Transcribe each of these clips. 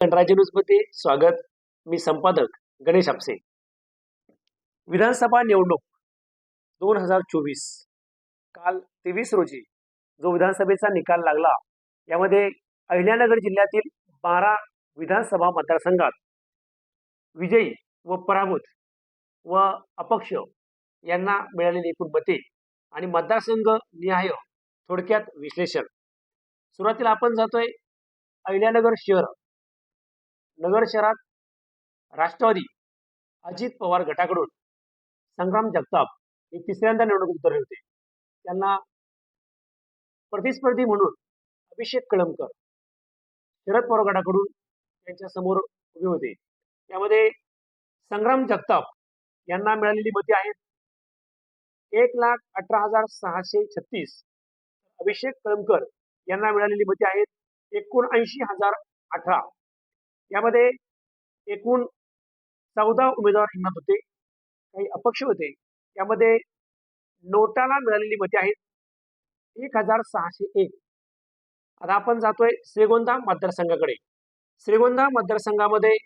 गणराज्य न्यूजमध्ये स्वागत. मी संपादक गणेश आपसे. विधानसभा निवडणूक दोन हजार चोवीस. काल तेवीस रोजी जो विधानसभेचा निकाल लागला यामध्ये अहिल्यानगर जिल्ह्यातील बारा विधानसभा मतदारसंघात विजयी व पराभूत व अपक्ष यांना मिळालेली एकूण मते आणि मतदारसंघ निहाय थोडक्यात विश्लेषण. सुरुवातीला आपण जातोय अहिल्यानगर शहर नगर शहरात राष्ट्रवादी अजित पवार गटाकडून संग्राम जगताप हे तिसऱ्यांदा निवडणूक उतरले होते. त्यांना प्रतिस्पर्धी म्हणून अभिषेक कळमकर शरद पवार गटाकडून त्यांच्यासमोर उभे होते. त्यामध्ये संग्राम जगताप यांना मिळालेली मते आहेत एक लाख अठरा हजार सहाशे छत्तीस. अभिषेक कळमकर यांना मिळालेली मते आहेत एकोणऐंशी हजार अठरा. यामध्ये एकूण चौदा उमेदवार रिंगणात होते. काही अपक्ष होते. यामध्ये नोटाला मिळालेली मते आहेत. एक हजार सहाशे एक. आता आपण जातोय श्रीगोंदा मतदारसंघाकडे. श्रीगोंदा मतदारसंघामध्ये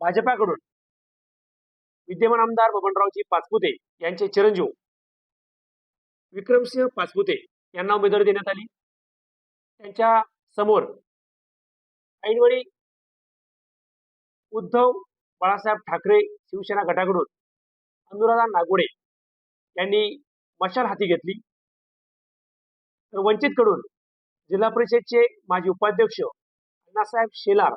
भाजपाकडून विद्यमान आमदार बबनरावजी पाचपुते यांचे चिरंजीव विक्रमसिंह पाचपुते यांना उमेदवारी देण्यात आली. त्यांच्यासमोर ऐनवेळी उद्धव बाळासाहेब ठाकरे शिवसेना गटाकडून अनुराधा नागोडे यांनी मशाल हाती घेतली. तर वंचितकडून जिल्हा परिषदचे माजी उपाध्यक्ष अण्णासाहेब शेलार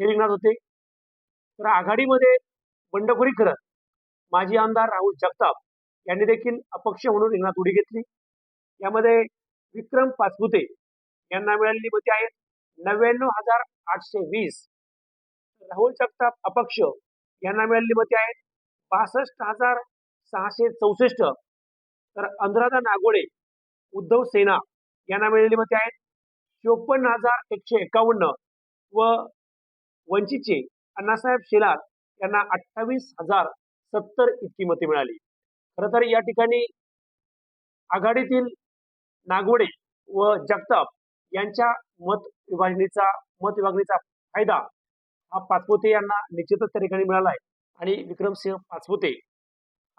हे रिंगणात होते. तर आघाडीमध्ये बंडखोरी करत माजी आमदार राहुल जगताप यांनी देखील अपक्ष म्हणून रिंगणात उडी घेतली. यामध्ये विक्रम पाचपुते यांना मिळालेली मते आहेत नव्याण्णव हजार आठशे वीस राहुल जगताप अपक्ष यांना मिळालेली मते आहेत बासष्ट हजार सहाशे चौसष्ट तर अनुराधा नागोडे उद्धव सेना यांना मिळालेली मते आहेत चोपन्न हजार एकशे एकावन्न व वंचितचे अण्णासाहेब शेलार यांना अठ्ठावीस हजार सत्तर इतकी मते मिळाली. खरं तर या ठिकाणी आघाडीतील नागोडे व जगताप यांच्या मत विभागणीचा मत विभागणीचा फायदा हा पाचपुते यांना निश्चितच त्या ठिकाणी मिळाला आहे. आणि विक्रमसिंह पाचपोते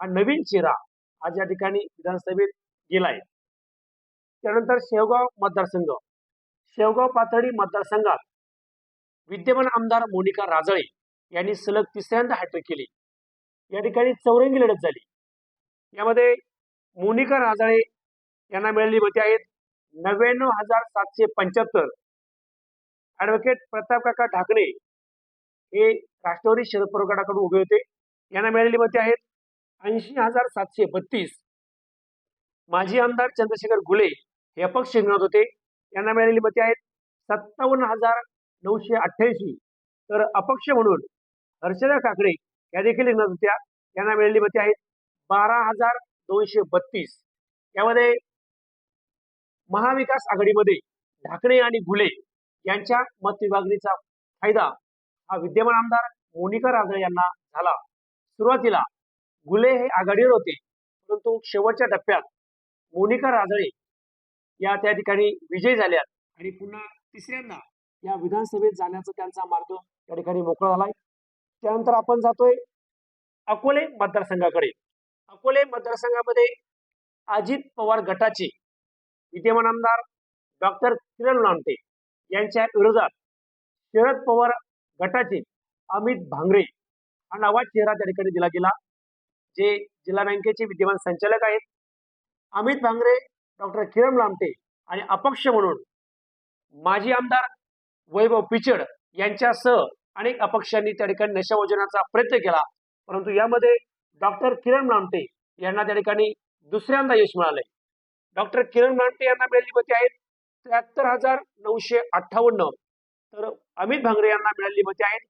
हा नवीन चेहरा आज या ठिकाणी विधानसभेत गेलाय त्यानंतर शेवगाव मतदारसंघ. शेवगाव पाथर्डी मतदारसंघात विद्यमान आमदार मोनिका राजळे यांनी सलग तिसऱ्यांदा हॅट्रिक केली. या ठिकाणी चौरंगी लढत झाली. यामध्ये मोनिका राजळे यांना मिळालेली मते आहेत. नव्याण्णव हजार सातशे पंच्याहत्तर ॲडव्होकेट प्रतापकाका ढाकणे हे राष्ट्रवादी शरद पवार गटाकडून उभे होते. यांना मिळालेली मते आहेत ऐंशी हजार सातशे बत्तीस. माजी आमदार चंद्रशेखर गुले हे अपक्ष रिंगणात होते. यांना मिळालेली मते आहेत सत्तावन्न हजार नऊशे अठ्ठ्याऐंशी. तर अपक्ष म्हणून हर्षदा काकडे या देखील रिंगणात होत्या. यांना मिळालेली मते आहेत बारा हजार दोनशे बत्तीस. यामध्ये महाविकास आघाडीमध्ये ढाकणे आणि गुले यांच्या मतविभागणीचा फायदा हा विद्यमान आमदार मोनिका राजळे यांना झाला. सुरुवातीला गुले हे आघाडीवर होते. परंतु शेवटच्या टप्प्यात मोनिका राजळे या त्या ठिकाणी विजयी झाल्यात आणि पुन्हा तिसऱ्यांदा या विधानसभेत जाण्याचा त्यांचा मार्ग त्या ठिकाणी मोकळा झालाय. त्यानंतर आपण जातोय अकोले मतदारसंघाकडे. अकोले मतदारसंघामध्ये अजित पवार गटाचे विद्यमान आमदार डॉक्टर किरण लामटे यांच्या विरोधात शरद पवार गटाचे अमित भांगरे हा नवा चेहरा त्या ठिकाणी दिला गेला. जे जिल्हा बँकेचे विद्यमान संचालक आहेत. अमित भांगरे डॉक्टर किरण लामटे आणि अपक्ष म्हणून माजी आमदार वैभव पिचड यांच्यासह अनेक अपक्षांनी त्या ठिकाणी नशावजनाचा प्रयत्न केला. परंतु यामध्ये डॉक्टर किरण लामटे यांना त्या ठिकाणी दुसऱ्यांदा यश मिळालंय. डॉक्टर किरण लामटे यांना मिळालेली मते आहेत त्र्याहत्तर हजार नऊशे अठ्ठावन्न. तर अमित भांगरे यांना मिळालेली मते आहेत.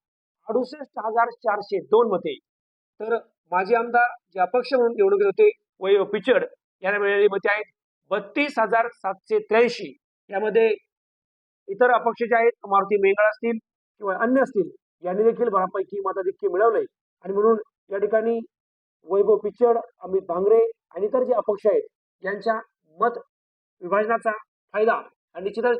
अडुसष्ट हजार चारशे दोन मते. तर माजी आमदार जे अपक्ष म्हणून निवडणुकीत होते वैभव पिचड यांना मिळालेली मते आहेत. बत्तीस हजार सातशे त्र्याऐंशी. यामध्ये इतर अपक्ष जे आहेत मारुती मेंगळ असतील किंवा अन्य असतील यांनी देखील बऱ्यापैकी मताधिक्य मिळवले आणि म्हणून या ठिकाणी वैभव पिचड अमित भांगरे आणि इतर जे अपक्ष आहेत यांच्या मत विभाजनाचा फायदा आणि निश्चितच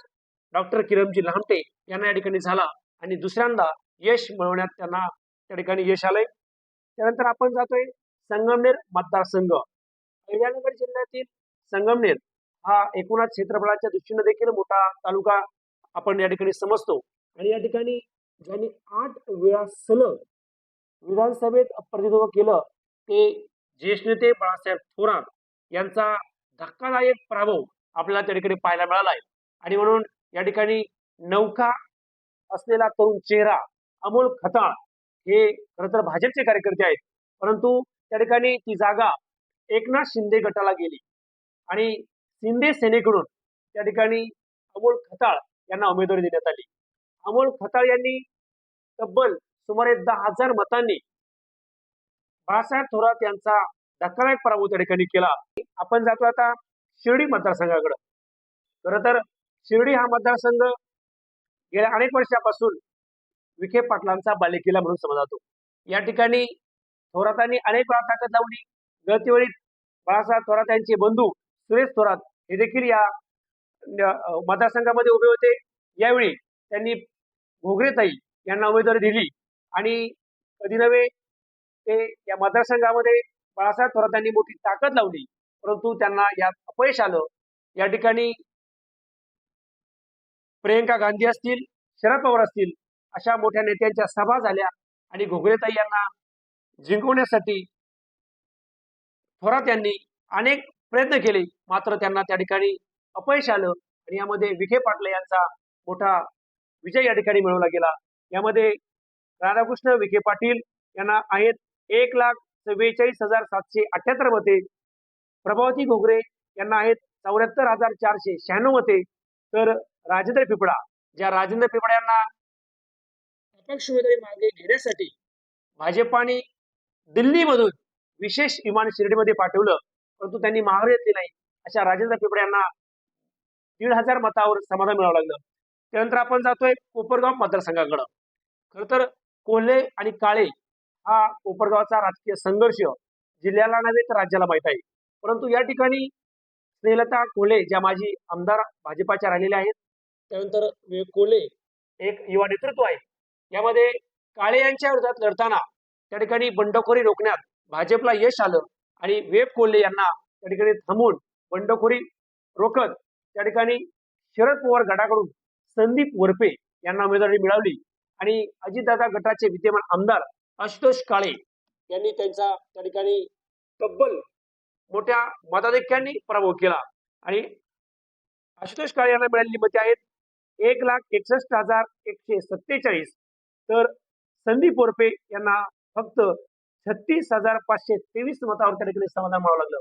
डॉक्टर किरणजी लांबटे यांना या ठिकाणी झाला आणि दुसऱ्यांदा यश मिळवण्यात त्यांना त्या ठिकाणी यश आलंय. त्यानंतर आपण जातोय संगमनेर मतदारसंघ. अहिल्यानगर जिल्ह्यातील संगमनेर हा एकूणच क्षेत्रफळाच्या दृष्टीने देखील मोठा तालुका आपण या ठिकाणी समजतो. आणि या ठिकाणी ज्यांनी आठ वेळा सलग विधानसभेत प्रतिनिधित्व केलं ते ज्येष्ठ नेते बाळासाहेब थोरात यांचा धक्कादायक पराभव आपल्याला त्या ठिकाणी पाहायला मिळाला आहे आणि म्हणून या ठिकाणी नौका असलेला तरुण चेहरा अमोल खताळ हे खरं तर भाजपचे कार्यकर्ते आहेत. परंतु त्या ठिकाणी ती जागा एकनाथ शिंदे गटाला गेली. आणि शिंदे सेनेकडून त्या ठिकाणी अमोल खताळ यांना उमेदवारी देण्यात आली. अमोल खताळ यांनी तब्बल सुमारे दहा हजार मतांनी बाळासाहेब थोरात यांचा धक्कादायक पराभव त्या ठिकाणी केला. आपण जातो आता शिर्डी मतदारसंघाकडे. खर तर शिर्डी हा मतदारसंघ गेल्या अनेक वर्षापासून विखे पाटलांचा बालेकिल्ला म्हणून समजला जातो. या ठिकाणी थोरातांनी अनेक वेळा ताकद लावली. गळतीवेळी बाळासाहेब थोरात यांचे बंधू सुरेश थोरात हे देखील या मतदारसंघामध्ये उभे होते. यावेळी त्यांनी घोगरेताई यांना उमेदवारी दिली. आणि कधी नव्हे ते या मतदारसंघामध्ये बाळासाहेब थोरात यांनी मोठी ताकद लावली. परंतु त्यांना यात अपयश आलं. या ठिकाणी प्रियंका गांधी असतील शरद पवार असतील अशा मोठ्या नेत्यांच्या सभा झाल्या आणि घोगरेताई यांना जिंकवण्यासाठी थोरात यांनी अनेक प्रयत्न केले. मात्र त्यांना त्या ठिकाणी अपयश आलं आणि यामध्ये विखे पाटील यांचा मोठा विजय या ठिकाणी मिळवला गेला. यामध्ये राधाकृष्ण विखे पाटील यांना आहेत एक लाख चव्वेचाळीस हजार सातशे अठ्याहत्तर मते. प्रभावती घोगरे यांना आहेत चौऱ्याहत्तर हजार चारशे शहाण्णव मते. तर राजेंद्र पिपळा. ज्या राजेंद्र पिपळा यांना अपक्ष उमेदवारी मागे घेण्यासाठी भाजपाने दिल्लीमधून विशेष विमान शिर्डीमध्ये पाठवलं परंतु त्यांनी माघार घेतली नाही. अशा राजेंद्र पिपळे यांना दीड हजार मतावर समाधान मिळावं लागलं. त्यानंतर आपण जातोय कोपरगाव मतदारसंघाकडं. खर तर कोल्हे आणि काळे हा कोपरगावचा राजकीय संघर्ष जिल्ह्याला नव्हे तर राज्याला माहीत आहे. परंतु या ठिकाणी स्नेहलता कोल्हे ज्या माजी आमदार भाजपाच्या राहिलेल्या आहेत त्यानंतर विवेक एक युवा नेतृत्व आहे. यामध्ये काळे यांच्या विरोधात लढताना त्या ठिकाणी बंडखोरी रोखण्यात भाजपला यश आलं आणि वेब कोल्हे यांना त्या ठिकाणी थांबवून बंडखोरी रोखत त्या ठिकाणी शरद पवार गटाकडून संदीप वरपे यांना उमेदवारी मिळवली आणि अजितदादा गटाचे विद्यमान आमदार आशुतोष काळे यांनी त्यांचा त्या ठिकाणी तब्बल मोठ्या मताधिक्यांनी पराभव केला. आणि आशुतोष काळे यांना मिळालेली मते आहेत एक लाख एकसष्ट हजार एकशे सत्तेचाळीस. तर संदीप वरपे यांना फक्त छत्तीस हजार पाचशे तेवीस मतावर त्या ठिकाणी समाधान मिळावं लागलं.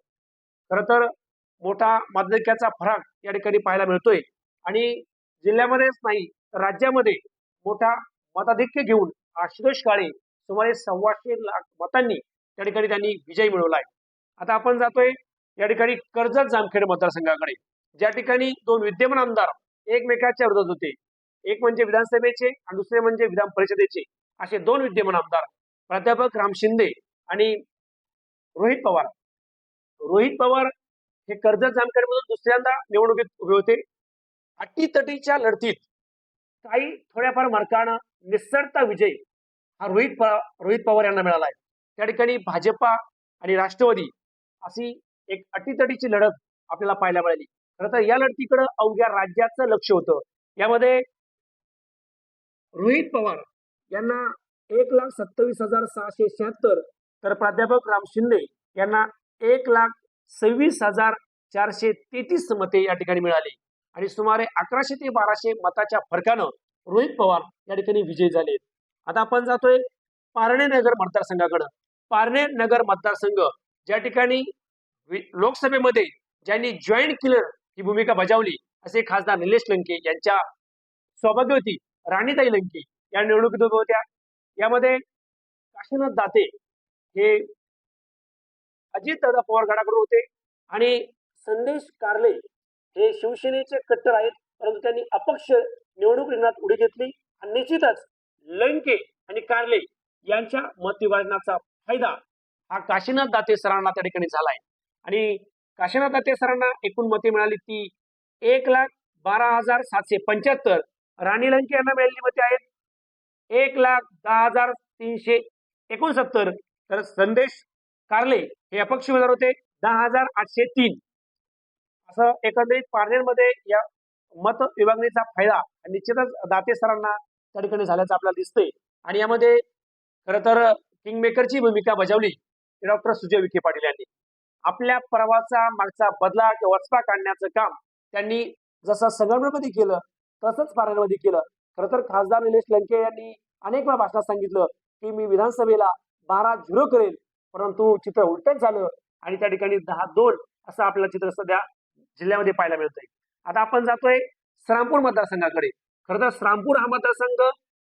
खरं तर मोठा मताधिक्याचा फरक या ठिकाणी पाहायला मिळतोय. आणि जिल्ह्यामध्येच नाही तर राज्यामध्ये मोठा मताधिक्य घेऊन आशुतोष काळे सुमारे सव्वाशे लाख मतांनी त्या ठिकाणी त्यांनी विजय मिळवलाय आता आपण जातोय या ठिकाणी कर्जत जामखेड मतदारसंघाकडे. ज्या ठिकाणी दोन विद्यमान आमदार एकमेकाच्या विरोधात होते. एक म्हणजे विधानसभेचे आणि दुसरे म्हणजे विधान परिषदेचे. असे दोन विद्यमान आमदार प्राध्यापक राम शिंदे आणि रोहित पवार. रोहित पवार हे कर्जत जामखेडमधून दुसऱ्यांदा निवडणुकीत उभे होते. अटीतटीच्या लढतीत काही थोड्याफार मार्कानं निसरता विजय हा रोहित रोहित पवार यांना मिळाला आहे. त्या ठिकाणी भाजपा आणि राष्ट्रवादी अशी एक अटीतटीची लढत आपल्याला पाहायला मिळाली. खरं तर या लढतीकडे अवघ्या राज्याचं लक्ष होतं. यामध्ये रोहित पवार यांना एक लाख सत्तावीस हजार सहाशे शहात्तर तर प्राध्यापक राम शिंदे यांना एक लाख सव्वीस हजार चारशे तेहतीस मते या ठिकाणी मिळाली. आणि सुमारे अकराशे ते बाराशे मताच्या फरकानं रोहित पवार या ठिकाणी विजयी झाले. आता आपण जातोय पारणे नगर मतदारसंघाकडं. पारणे नगर मतदारसंघ ज्या ठिकाणी लोकसभेमध्ये ज्यांनी जॉईंट किलर ही भूमिका बजावली. असे खासदार निलेश लंके यांच्या सौभाग्यवती राणीताई लंके या निवडणुकीत उभ्या होत्या. यामध्ये काशीनाथ दाते हे अजित दादा पवार गटाकडून होते आणि संदेश कारले हे शिवसेनेचे कट्टर आहेत. परंतु त्यांनी अपक्ष निवडणूक रिंगणात उडी घेतली आणि निश्चितच लंके आणि कारले यांच्या मत विभाजनाचा फायदा हा काशीनाथ दाते सरांना त्या ठिकाणी झालाय. आणि काशीनाथ दाते सरांना एकूण मते मिळाली ती एक लाख बारा हजार सातशे पंच्याहत्तर. राणी लंके यांना मिळालेली मते आहेत एक लाख दहा हजार तीनशे एकोणसत्तर. तर संदेश कारले हे अपक्ष उमेदवार होते दहा हजार आठशे तीन. असं एकंदरीत पारनेरमध्ये या मत विभागणीचा फायदा निश्चितच दाते सरांना त्या ठिकाणी झाल्याचं आपल्याला दिसतंय. आणि यामध्ये खरं तर किंगमेकरची भूमिका बजावली. डॉक्टर सुजय विखे पाटील यांनी. आपल्या प्रवासा मागचा बदला किंवा वचपा काढण्याचं काम त्यांनी जसं संगमनेरमध्ये केलं तसंच पारनेरमध्ये केलं. खरं तर खासदार निलेश लंके यांनी अनेक वेळा भाषणात सांगितलं की मी विधानसभेला बारा झिरो करेल परंतु चित्र उलटच झालं आणि त्या ठिकाणी दहा दोन असं आपल्याला चित्र सध्या जिल्ह्यामध्ये पाहायला मिळतंय. आता आपण जातोय श्रामपूर मतदारसंघाकडे. खरं तर श्रामपूर हा मतदारसंघ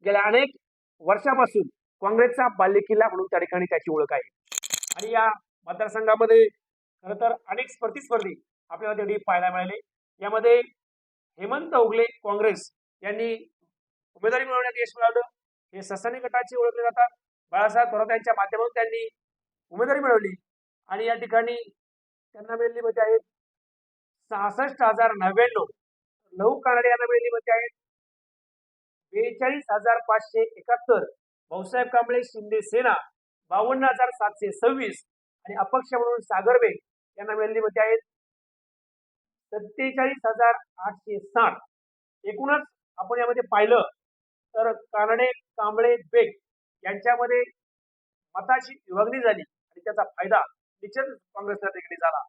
गेल्या अनेक वर्षापासून काँग्रेसचा बाल्यकिल्ला म्हणून त्या ठिकाणी त्याची ओळख आहे. आणि या मतदारसंघामध्ये खरं तर अनेक प्रतिस्पर्धी आपल्याला त्या पाहायला मिळाले. यामध्ये हेमंत उगले काँग्रेस यांनी उमेदवारी मिळवण्यात यश मिळवलं. हे ससानी गटाचे ओळखले जातात. बाळासाहेब थोरात यांच्या माध्यमातून त्यांनी उमेदवारी मिळवली. आणि या ठिकाणी त्यांना मिळाली मते आहेत सहासष्ट हजार नव्याण्णव. नऊ कानडे यांना मिळाली मते आहेत. बेचाळीस हजार पाचशे एकाहत्तर. भाऊसाहेब कांबळे शिंदे सेना. बावन्न हजार सातशे सव्वीस. आणि अपक्ष म्हणून सागर बेग यांना मिळाली मते आहेत सत्तेचाळीस हजार आठशे साठ. एकूणच आपण यामध्ये पाहिलं तर कानडे कांबळे बेग यांच्यामध्ये मताची विभागणी झाली आणि त्याचा फायदा निश्चित काँग्रेसला ठिकाणी झाला.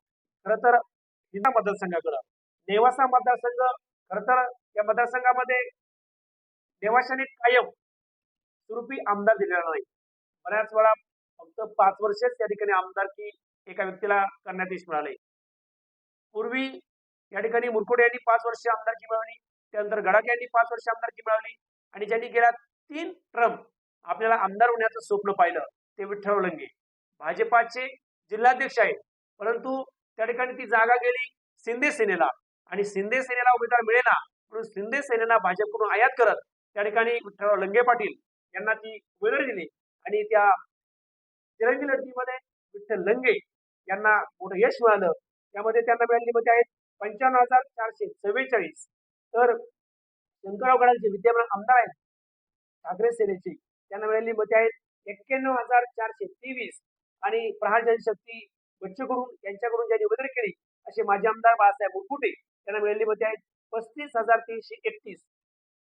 खर तर हिंदा मतदारसंघाकडं नेवासा मतदारसंघ खर तर या मतदारसंघामध्ये नेवाशाने कायम स्वरूपी आमदार दिलेला नाही. बऱ्याच वेळा फक्त पाच वर्षच या ठिकाणी आमदारकी एका व्यक्तीला करण्यात यश मिळाले पूर्वी या ठिकाणी मुरकुडे यांनी पाच वर्ष आमदारकी मिळवली त्यानंतर गडाख यांनी पाच वर्ष आमदारकी मिळवली आणि ज्यांनी गेल्या तीन ट्रम्प आपल्याला आमदार होण्याचं स्वप्न पाहिलं ते विठ्ठल लंगे भाजपाचे जिल्हाध्यक्ष आहेत परंतु त्या ठिकाणी ती जागा गेली शिंदे सेनेला आणि शिंदे सेनेला उमेदवार मिळेना म्हणून शिंदे सेनेला भाजपकडून आयात करत त्या ठिकाणी विठ्ठलराव लंगे पाटील यांना ती उमेदवारी दिली आणि त्या तिरंगी लढतीमध्ये विठ्ठल लंगे यांना मोठं यश मिळालं. त्यामध्ये त्यांना मिळाली मते आहेत पंच्याण्णव हजार चारशे चव्वेचाळीस तर शंकरराव गडांचे विद्यमान आमदार आहेत ठाकरे सेनेचे त्यांना मिळाली मते आहेत एक्क्याण्णव हजार चारशे तेवीस. आणि प्रहार जनशक्ती बच्चकडून यांच्याकडून ज्यांनी उमेदवारी केली असे माजी आमदार बाळासाहेब मुरकुटे त्यांना मिळाली मते आहेत पस्तीस हजार तीनशे एकतीस.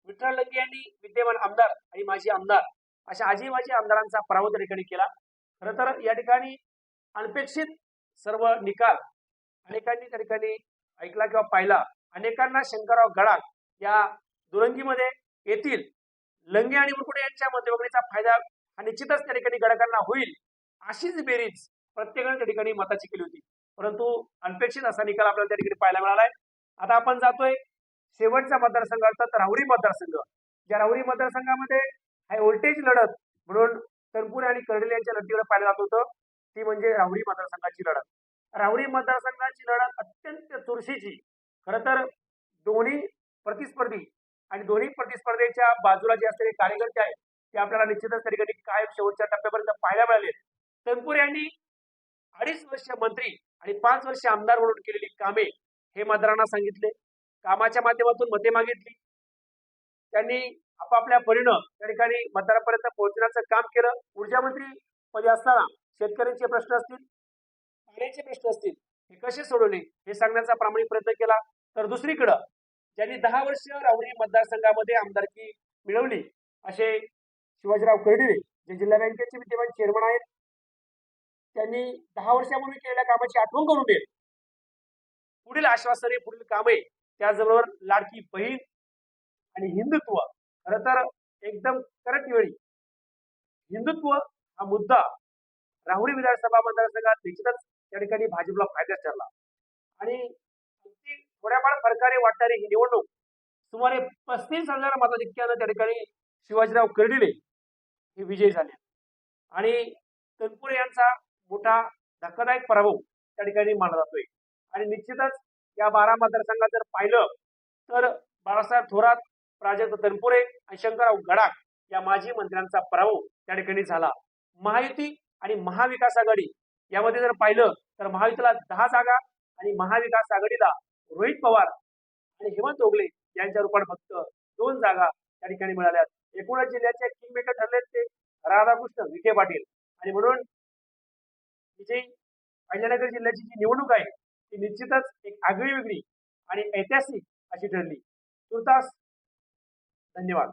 विठ्ठल लंगे यांनी विद्यमान आमदार आणि माजी आमदार अशा आजी माजी आमदारांचा पराभव त्या ठिकाणी केला. खरं तर या ठिकाणी अनपेक्षित सर्व निकाल अनेकांनी त्या ठिकाणी ऐकला किंवा पाहिला. अनेकांना शंकरराव गडाख या दुरंगीमध्ये येतील. लंगे आणि मुरकुटे यांच्या मतविभागणीचा फायदा हा निश्चितच त्या ठिकाणी गडाकांना होईल. अशीच बेरीज प्रत्येकाने त्या ठिकाणी मताची केली होती. परंतु अनपेक्षित असा निकाल आपल्याला त्या ठिकाणी पाहायला मिळालाय. आता आपण जातोय शेवटचा मतदारसंघ अर्थात राहुरी मतदारसंघ. ज्या राहुरी मतदारसंघामध्ये हाय व्होल्टेज लढत म्हणून तनपुरे आणि कर्डिल यांच्या लढतीकडे पाहिलं जात होतं. ती म्हणजे रावडी मतदारसंघाची लढत. रावडी मतदारसंघाची लढत अत्यंत चुरशीची. खरं तर दोन्ही प्रतिस्पर्धी आणि दोन्ही प्रतिस्पर्धेच्या बाजूला जे असलेले कार्यकर्ते आहेत ते आपल्याला निश्चितच त्या ठिकाणी कायम शेवटच्या टप्प्यापर्यंत पाहायला मिळाले तनपूर यांनी अडीच वर्ष मंत्री आणि पाच वर्ष आमदार म्हणून केलेली कामे हे मतदारांना सांगितले. कामाच्या माध्यमातून मते मागितली. त्यांनी आपापल्या परीनं त्या ठिकाणी मतदारापर्यंत पोहोचण्याचं काम केलं. ऊर्जा मंत्री पदी असताना शेतकऱ्यांचे प्रश्न असतील पाण्याचे प्रश्न असतील हे कसे सोडवले? हे सांगण्याचा प्रामाणिक प्रयत्न केला. तर दुसरीकडं ज्यांनी दहा वर्ष रावणी मतदारसंघामध्ये आमदारकी मिळवली असे शिवाजीराव कर्डिले जे जिल्हा बँकेचे विद्यमान चेअरमन आहेत त्यांनी दहा वर्षापूर्वी केलेल्या कामाची आठवण करून देत. पुढील आश्वासने पुढील कामे त्याचबरोबर लाडकी बहीण आणि हिंदुत्व. खर तर एकदम करट वेळी. हिंदुत्व हा मुद्दा राहुरी विधानसभा मतदारसंघात निश्चितच त्या ठिकाणी भाजपला फायदाच ठरला. आणि अगदी थोड्याफार फरकाने वाटणारी ही निवडणूक सुमारे पस्तीस हजार मताधिक्यानं त्या ठिकाणी शिवाजीराव कर्डिले हे विजयी झाले. आणि तनपुरे यांचा मोठा धक्कादायक पराभव त्या ठिकाणी मानला जातोय. आणि निश्चितच या बारा मतदारसंघात जर पाहिलं तर बाळासाहेब थोरात प्राजक्त तनपुरे आणि शंकरराव गडाख या माजी मंत्र्यांचा पराभव त्या ठिकाणी झाला. महायुती आणि महाविकास आघाडी. यामध्ये जर पाहिलं तर महायुतीला दहा जागा आणि महाविकास आघाडीला रोहित पवार आणि हेमंत ओगले यांच्या रूपात फक्त दोन जागा त्या ठिकाणी मिळाल्या एकूणच जिल्ह्याचे किंगमेकर ठरले ते राधाकृष्ण विखे पाटील. आणि म्हणून ही जी अहिल्यानगर जिल्ह्याची जी निवडणूक आहे ती निश्चितच एक आगळी वेगळी आणि ऐतिहासिक अशी ठरली. तुर्तास धन्यवाद.